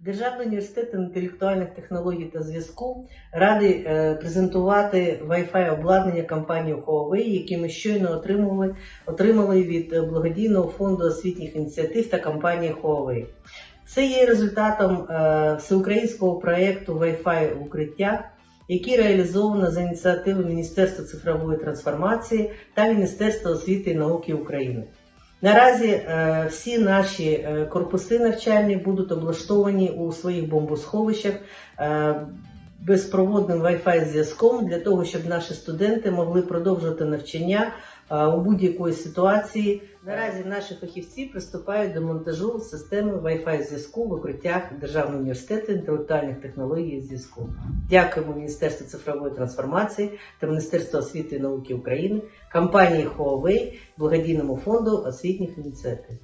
Державний університет інтелектуальних технологій та зв'язку радий е, презентувати Wi-Fi обладнання компанії Huawei, яке ми щойно отримали, отримали від е, благодійного фонду освітніх ініціатив та компанії Huawei. Це є результатом е, всеукраїнського проєкту Wi-Fi в укриттях, який реалізовано за ініціативи Міністерства цифрової трансформації та Міністерства освіти і науки України. Наразі е, всі наші е, корпуси навчальні будуть облаштовані у своїх бомбосховищах. Е, безпроводним Wi-Fi зв'язком для того, щоб наші студенти могли продовжувати навчання у будь-якої ситуації. Наразі наші фахівці приступають до монтажу системи Wi-Fi зв'язку в укриттях Державного університету інтелектуальних технологій зв'язку. Дякуємо Міністерству цифрової трансформації та Міністерству освіти і науки України, компанії Huawei, благодійному фонду освітніх ініціатив.